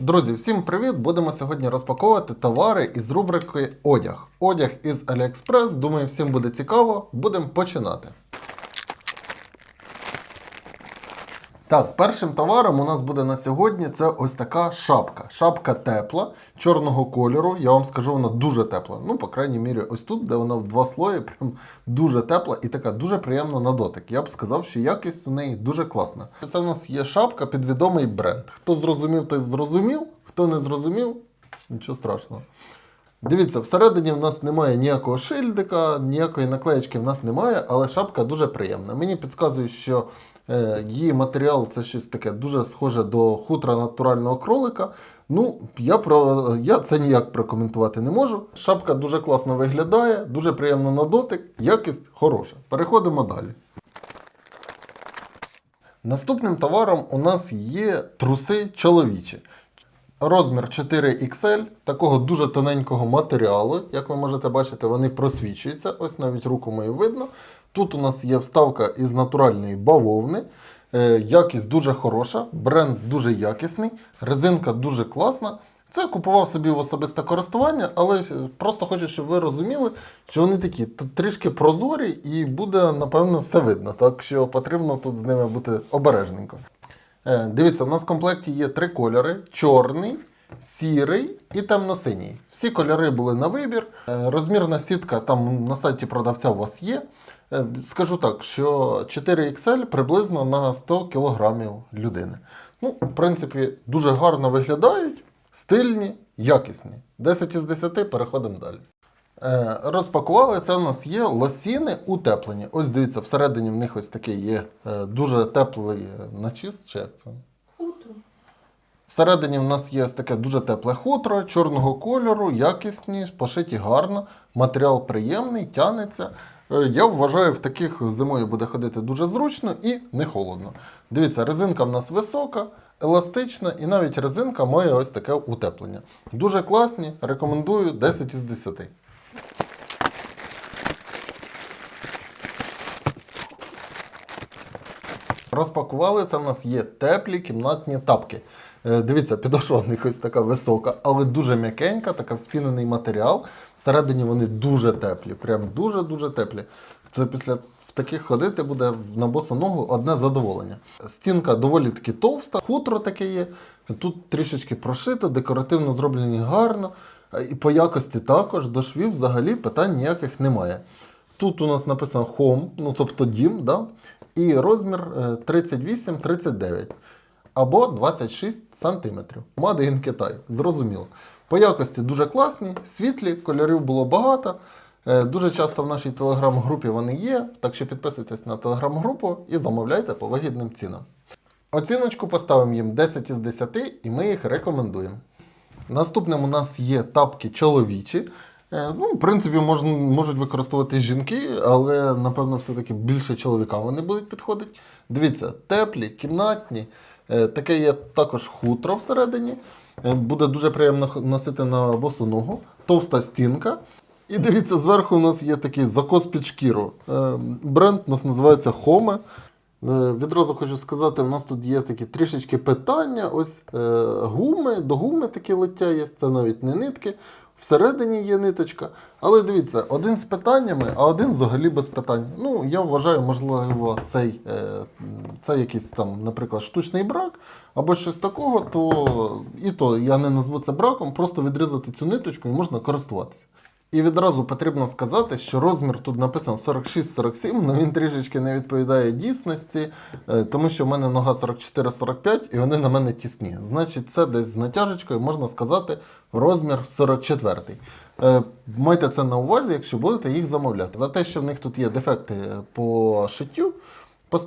Друзі, всім привіт! Будемо сьогодні розпаковувати товари із рубрики Одяг. Одяг із AliExpress. Думаю, всім буде цікаво. Будемо починати. Так, першим товаром у нас буде на сьогодні це ось така шапка. Шапка тепла, чорного кольору. Я вам скажу, вона дуже тепла. Ну, по крайній мірі, ось тут, де вона в два слої, прям дуже тепла і така дуже приємна на дотик. Я б сказав, що якість у неї дуже класна. Це у нас є шапка під відомий бренд. Хто зрозумів, той зрозумів. Хто не зрозумів, нічого страшного. Дивіться, всередині в нас немає ніякого шильдика, ніякої наклеєчки в нас немає, але шапка дуже приємна. Мені підказує, що її матеріал це щось таке дуже схоже до хутра натурального кролика. Ну, я, про, я це ніяк прокоментувати не можу. Шапка дуже класно виглядає, дуже приємно на дотик, якість хороша. Переходимо далі. Наступним товаром у нас є труси чоловічі. Розмір 4XL, такого дуже тоненького матеріалу. Як ви можете бачити, вони просвічуються. Ось навіть руку мою видно. Тут у нас є вставка із натуральної бавовни. Е, Якість дуже хороша, бренд дуже якісний, резинка дуже класна. Це купував собі в особисте користування, але просто хочу, щоб ви розуміли, що вони такі трішки прозорі і буде, напевно, все видно. Так що потрібно тут з ними бути обережненько. Е, Дивіться, у нас в комплекті є три кольори: чорний, сірий і темно-синій. Всі кольори були на вибір. Е, Розмірна сітка там на сайті продавця у вас є. Е, Скажу так, що 4XL приблизно на 100 кг людини. Ну, в принципі, дуже гарно виглядають, стильні, якісні. 10 із 10 переходимо далі. Е, Розпакували, це у нас є лосіни утеплені. Ось дивіться, всередині в них ось такий є е, дуже теплий начіс, чи як це? Хутро. Всередині в нас є ось таке дуже тепле хутро, чорного кольору, якісні, пошиті гарно, матеріал приємний, тянеться. Е, Я вважаю, в таких зимою буде ходити дуже зручно і не холодно. Дивіться, резинка в нас висока, еластична, і навіть резинка має ось таке утеплення. Дуже класні, рекомендую 10 із 10. Розпакували, це в нас є теплі кімнатні тапки. Е, Дивіться, підошва в них ось така висока, але дуже м'якенька, така вспінений матеріал. Всередині вони дуже теплі, прям дуже-дуже теплі. Це після в таких ходити буде на босу ногу одне задоволення. Стінка доволі таки товста, хутро таке є. Тут трішечки прошито, декоративно зроблені гарно. Е, І по якості також до швів взагалі питань ніяких немає. Тут у нас написано Home, ну тобто дім, да? і розмір е, 38-39 або 26 см. In Китай, зрозуміло. По якості дуже класні, світлі, кольорів було багато. Е, Дуже часто в нашій телеграм-групі вони є, так що підписуйтесь на телеграм-групу і замовляйте по вигідним цінам. Оціночку поставимо їм 10 із 10 і ми їх рекомендуємо. Наступним у нас є тапки чоловічі. Е, Ну, в принципі, можна, можуть використовувати жінки, але напевно все-таки більше чоловікам вони будуть підходити. Дивіться, теплі, кімнатні. Е, Таке є також хутро всередині. Е, Буде дуже приємно носити на босу ногу. Товста стінка. І дивіться, зверху у нас є такий закос під шкіру. Е, Бренд у нас називається Home. Е, Відразу хочу сказати, у нас тут є такі трішечки питання. Ось гуми, до гуми такі лиття є, це навіть не нитки. Всередині є ниточка. Але дивіться, один з питаннями, а один взагалі без питань. Ну, я вважаю, можливо, цей, е, це якийсь там, наприклад, штучний брак або щось такого, то і то я не назву це браком, просто відрізати цю ниточку і можна користуватися. І відразу потрібно сказати, що розмір тут написано 46-47, але він трішечки не відповідає дійсності, е, тому що в мене нога 44-45 і вони на мене тісні. Значить, це десь з натяжечкою можна сказати розмір 44. Е, Майте це на увазі, якщо будете їх замовляти. За те, що в них тут є дефекти по шиттю,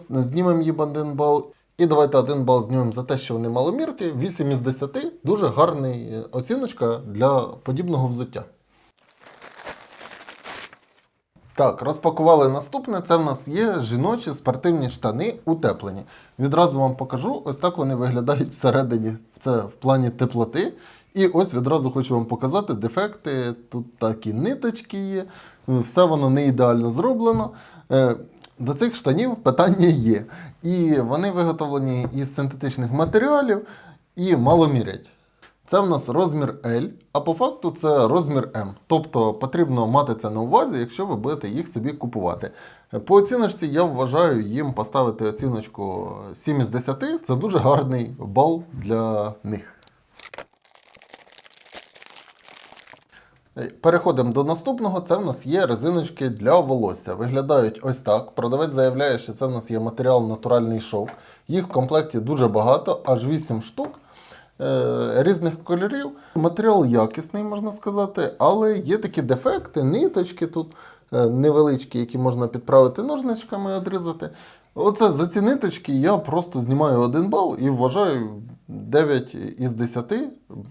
знімемо їм один бал. І давайте один бал знімемо за те, що вони маломірки. 8 із 10 дуже гарний е, оціночка для подібного взуття. Так, розпакували наступне. Це в нас є жіночі спортивні штани утеплені. Відразу вам покажу, ось так вони виглядають всередині. Це в плані теплоти. І ось відразу хочу вам показати дефекти. Тут такі ниточки є, все воно не ідеально зроблено. Е, До цих штанів питання є. І вони виготовлені із синтетичних матеріалів і мало мірять. Це в нас розмір L, а по факту це розмір M. Тобто потрібно мати це на увазі, якщо ви будете їх собі купувати. По оціночці я вважаю їм поставити оціночку 7 із 10. Це дуже гарний бал для них. Переходимо до наступного. Це в нас є резиночки для волосся. Виглядають ось так. Продавець заявляє, що це в нас є матеріал натуральний шовк. Їх в комплекті дуже багато, аж 8 штук різних кольорів. Матеріал якісний, можна сказати, але є такі дефекти, ниточки тут е, невеличкі, які можна підправити ножничками і одрізати. Оце за ці ниточки я просто знімаю один бал і вважаю 9 із 10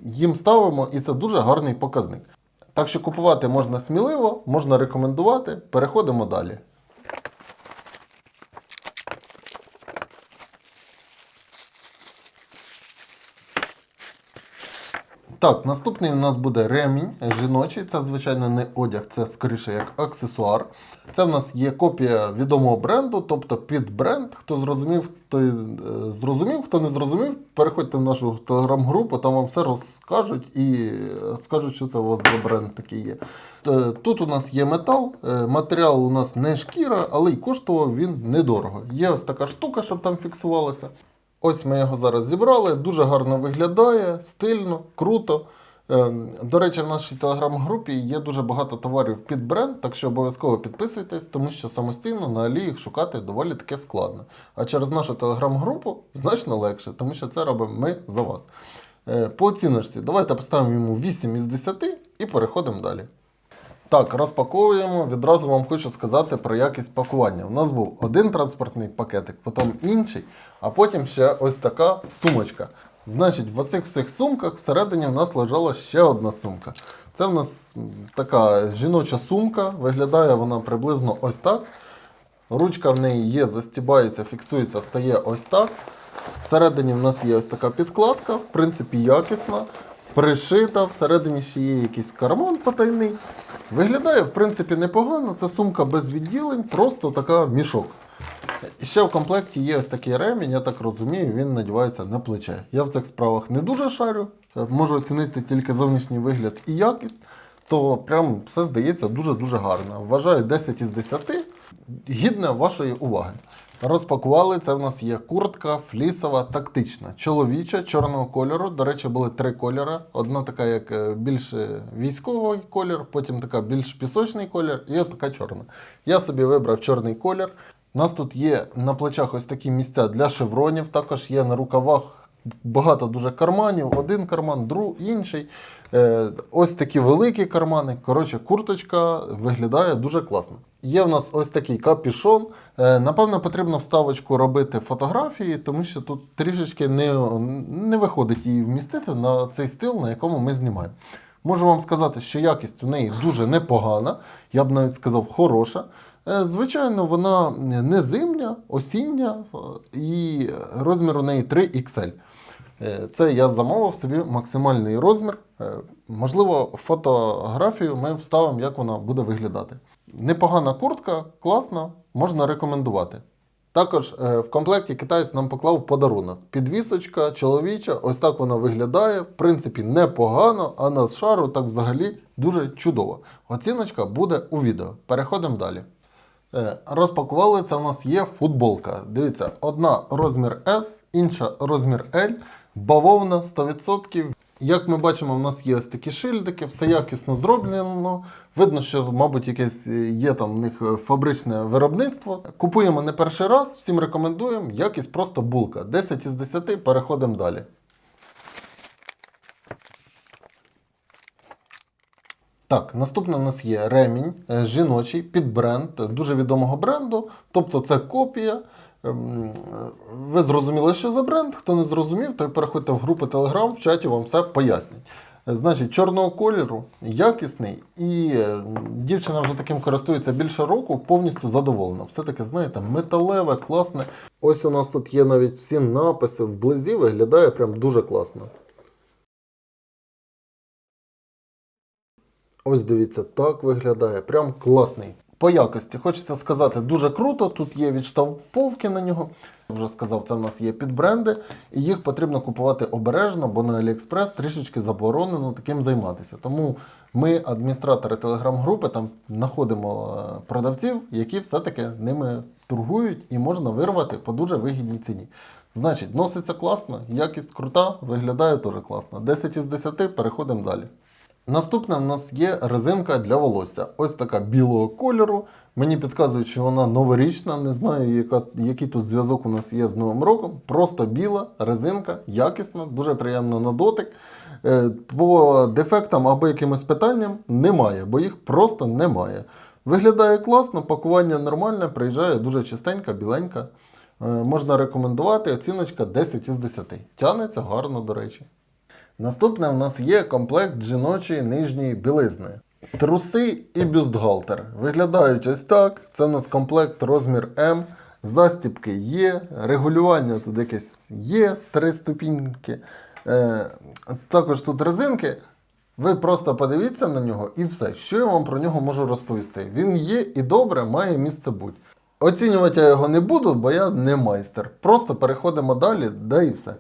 їм ставимо, і це дуже гарний показник. Так що купувати можна сміливо, можна рекомендувати. Переходимо далі. Так, наступний у нас буде ремінь жіночий. Це, звичайно, не одяг, це скоріше як аксесуар. Це в нас є копія відомого бренду, тобто під бренд. Хто зрозумів, той е, зрозумів, хто не зрозумів, переходьте в нашу телеграм-групу, там вам все розкажуть і е, скажуть, що це у вас за бренд такий є. Е, Тут у нас є метал, матеріал у нас не шкіра, але й коштував він недорого. Є ось така штука, щоб там фіксувалося. Ось ми його зараз зібрали. Дуже гарно виглядає, стильно, круто. Ем, До речі, в нашій телеграм-групі є дуже багато товарів під бренд, так що обов'язково підписуйтесь, тому що самостійно на Алі їх шукати доволі таке складно. А через нашу телеграм-групу значно легше, тому що це робимо ми за вас. Е, По оціночці, давайте поставимо йому 8 із 10 і переходимо далі. Так, розпаковуємо. Відразу вам хочу сказати про якість пакування. У нас був один транспортний пакетик, потім інший, а потім ще ось така сумочка. Значить, в оцих всіх сумках всередині в нас лежала ще одна сумка. Це в нас така жіноча сумка, виглядає вона приблизно ось так. Ручка в неї є, застібається, фіксується, стає ось так. Всередині в нас є ось така підкладка, в принципі, якісна, пришита, всередині ще є якийсь карман потайний. Виглядає, в принципі, непогано. Це сумка без відділень, просто така мішок. І ще в комплекті є ось такий ремінь, я так розумію, він надівається на плече. Я в цих справах не дуже шарю, е, можу оцінити тільки зовнішній вигляд і якість, то прям все здається дуже-дуже гарно. Вважаю 10 із 10 гідне вашої уваги. Розпакували. Це в нас є куртка флісова тактична, чоловіча, чорного кольору. До речі, були три кольори. Одна така, як е, більш е, військовий колір, потім така більш пісочний колір, і от така чорна. Я собі вибрав чорний колір. У нас тут є на плечах ось такі місця для шевронів, також є на рукавах багато дуже карманів. Один карман, друг, інший. Е, ось такі великі кармани. Коротше, курточка виглядає дуже класно. Є в нас ось такий капюшон. Е, напевно, потрібно вставочку робити фотографії, тому що тут трішечки не, не виходить її вмістити на цей стил, на якому ми знімаємо. Можу вам сказати, що якість у неї дуже непогана, я б навіть сказав, хороша. Е, Звичайно, вона не зимня, осіння е, і розмір у неї 3XL. Е, Це я замовив собі максимальний розмір. Можливо, фотографію ми вставимо, як вона буде виглядати. Непогана куртка, класна, можна рекомендувати. Також е, в комплекті китаєць нам поклав подарунок. Підвісочка чоловіча, ось так вона виглядає. В принципі, непогано, а на шару так взагалі дуже чудово. Оціночка буде у відео. Переходимо далі. Е, Розпакували, це у нас є футболка. Дивіться, одна розмір S, інша розмір L, бавовна 100%. Як ми бачимо, в нас є ось такі шильдики, все якісно зроблено. Видно, що, мабуть, якесь е, є там в них е, фабричне виробництво. Купуємо не перший раз, всім рекомендуємо. Якість просто булка. 10 із 10, переходимо далі. Так, наступне в нас є ремінь е, жіночий під бренд дуже відомого бренду. Тобто це копія. Ем, Ви зрозуміли, що за бренд. Хто не зрозумів, той переходьте в групу Telegram, в чаті вам все пояснять. Е, Значить, чорного кольору, якісний, і е, дівчина вже таким користується більше року, повністю задоволена. Все-таки, знаєте, металеве, класне. Ось у нас тут є навіть всі написи вблизі, виглядає прям дуже класно. Ось дивіться, так виглядає. Прям класний. По якості хочеться сказати, дуже круто. Тут є відштовховки на нього. Вже сказав, це в нас є підбренди, і їх потрібно купувати обережно, бо на AliExpress трішечки заборонено таким займатися. Тому ми, адміністратори телеграм-групи, там знаходимо е, продавців, які все-таки ними торгують і можна вирвати по дуже вигідній ціні. Значить, носиться класно, якість крута, виглядає теж класно. 10 із 10, переходимо далі. Наступне в нас є резинка для волосся. Ось така білого кольору. Мені підказують, що вона новорічна. Не знаю, яка, який тут зв'язок у нас є з Новим роком. Просто біла резинка, якісна, дуже приємна на дотик. Е, По дефектам або якимось питанням немає, бо їх просто немає. Виглядає класно, пакування нормальне, приїжджає дуже чистенька, біленька. Е, Можна рекомендувати, оціночка 10 із 10. Тянеться гарно, до речі. Наступне в нас є комплект жіночої нижньої білизни. Труси і бюстгальтер. Виглядають ось так. Це у нас комплект розмір М. Застібки є, регулювання тут якесь є, три ступіньки. Е, також тут резинки. Ви просто подивіться на нього і все. Що я вам про нього можу розповісти? Він є і добре, має місце бути. Оцінювати я його не буду, бо я не майстер. Просто переходимо далі, да і все.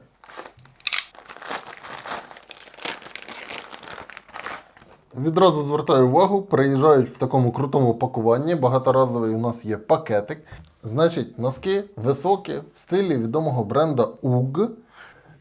Відразу звертаю увагу, приїжджають в такому крутому пакуванні. Багаторазовий у нас є пакетик. Значить, носки високі в стилі відомого бренда UGG.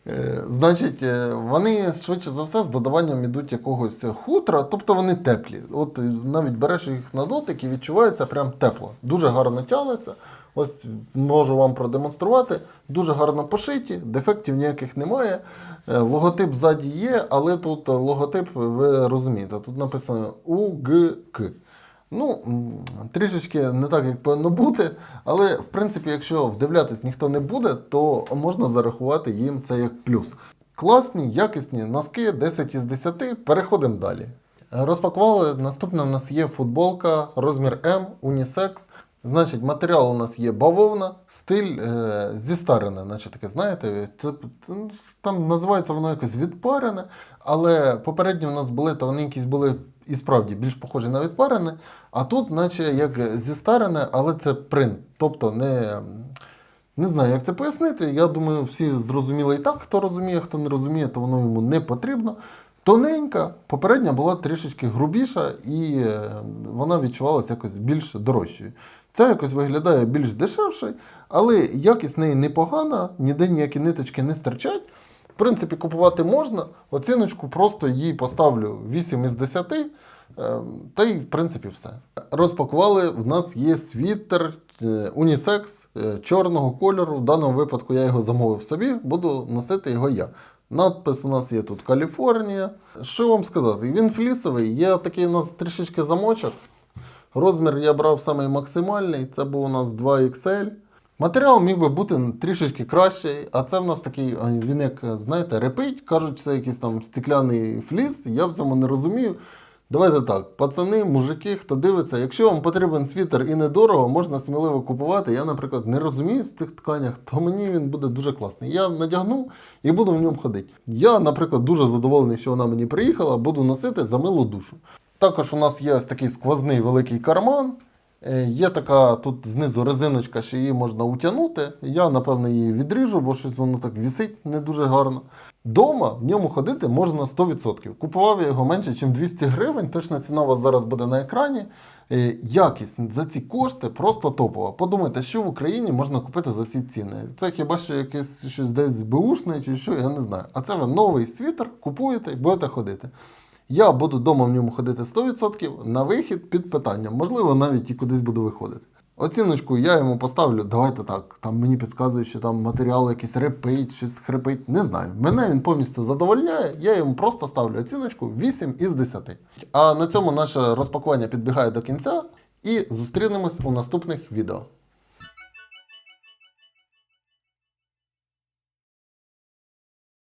Е, Значить, е, вони швидше за все з додаванням ідуть якогось хутра, тобто вони теплі. От е, навіть береш їх на дотик і відчувається прям тепло. Дуже гарно тягнеться. Ось можу вам продемонструвати. Дуже гарно пошиті, дефектів ніяких немає. Е, Логотип ззаді є, але тут логотип, ви розумієте, тут написано УГК. Ну, трішечки не так, як повинно бути, але в принципі, якщо вдивлятись ніхто не буде, то можна зарахувати їм це як плюс. Класні, якісні носки 10 із 10. Переходимо далі. Розпакували. Наступне у нас є футболка розмір М, унісекс. Значить, матеріал у нас є бавовна, стиль е, зістарене, наче таке, знаєте, ну, там називається воно якось відпарене, але попередні у нас були, то вони якісь були і справді більш похожі на відпарене, а тут, наче як зістарене, але це принт. Тобто не, не знаю, як це пояснити. Я думаю, всі зрозуміли і так, хто розуміє, хто не розуміє, то воно йому не потрібно. Тоненька, попередня була трішечки грубіша і е, вона відчувалася якось більш дорожчою. Ця якось виглядає більш дешевше, але якість неї непогана, ніде ніякі ниточки не стирчать. В принципі, купувати можна. Оціночку просто їй поставлю 8 із 10. е, Та й в принципі все. Розпакували. В нас є світер е, унісекс е, чорного кольору. В даному випадку я його замовив собі, буду носити його я. Надпис у нас є тут Каліфорнія. Що вам сказати? Він флісовий, є такий у нас трішечки замочок. Розмір я брав самий максимальний, це був у нас 2XL. Матеріал міг би бути трішечки кращий, а це в нас такий, він як, знаєте, репить, кажуть, це якийсь там стекляний фліс, я в цьому не розумію. Давайте так, пацани, мужики, хто дивиться, якщо вам потрібен світер і недорого, можна сміливо купувати. Я, наприклад, не розумію в цих тканях, то мені він буде дуже класний. Я надягну і буду в ньому ходити. Я, наприклад, дуже задоволений, що вона мені приїхала, буду носити за милу душу. Також у нас є ось такий сквозний великий карман. Е, Є така тут знизу резиночка, що її можна утягнути. Я, напевно, її відріжу, бо щось воно так вісить не дуже гарно. Дома в ньому ходити можна 100%. Купував я його менше, ніж 200 гривень. Точна ціна у вас зараз буде на екрані. Е, Якість за ці кошти просто топова. Подумайте, що в Україні можна купити за ці ціни. Це хіба що якесь щось десь беушне чи що, я не знаю. А це ви новий світер купуєте і будете ходити. Я буду вдома в ньому ходити 100%, на вихід під питанням. Можливо, навіть і кудись буду виходити. Оціночку я йому поставлю, давайте так. Там мені підказують, що там матеріал якийсь репить, щось хрипить. Не знаю. Мене він повністю задовольняє. Я йому просто ставлю оціночку 8 із 10. А на цьому наше розпакування підбігає до кінця. І зустрінемось у наступних відео.